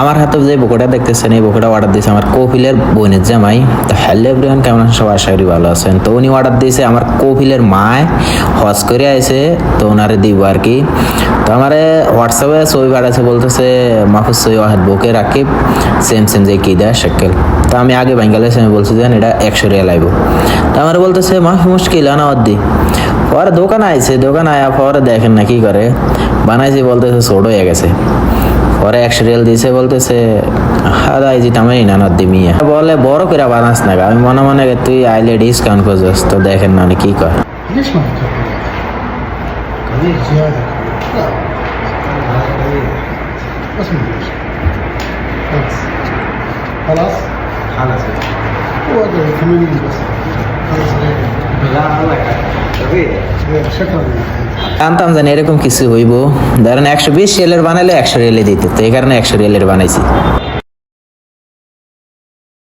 আমার হাতে যে বোকোটা দেখতেছেন, এই বোকোটা অর্ডার দিয়েছে আমার কপিলের বোনের জামাই। তো হ্যালো এভরিওয়ান কেমন আছেন সবাই? আশা করি ভালো আছেন। তো উনি অর্ডার দিয়েছে আমার কপিলের মায়। হজ করে আইছে, তো ওনারে দিব আর কি। তো আমার হোয়াটসঅ্যাপে ছবি পাঠাচ্ছে বলতেছে, মাহফুজ সই ওয়াহেদ বুকে রাকিব সেম সেম যে কি দেয় শেকেল তো আমি আগে বেঙ্গালের আমি বলছি যে এটা একশো রিয়াল আইব। তো আমার বলতেছে মাফি মুশকিল আনা অদ্দি পরে দোকান আইছে, দোকান আয়া পরে দেখেন না কি করে। বানাইছি বলতেছে, ছোট হয়ে গেছে। পরে একশো রিয়াল দিয়েছে বলতেছে হাদা এই যে আমি না নদ্দি মিয়া বলে বড় করে বানাস না গা। আমি মনে মনে তুই আইলে ডিসকাউন্ট করছিস তো দেখেন না উনি কি কর ليش ما نكمل؟ قليل زيادة لا قليل بس ما ليش بس خلاص خلاص هو ده 80 بس خلاص عليك لا الله يحفظك شكرا জানতাম জানি এরকম কিছু হইব। ধরেন একশো বিশ রেলের বানালে একশো রিয়েলে দিতে, তো এই কারণে একশো রেলের বানাইছি।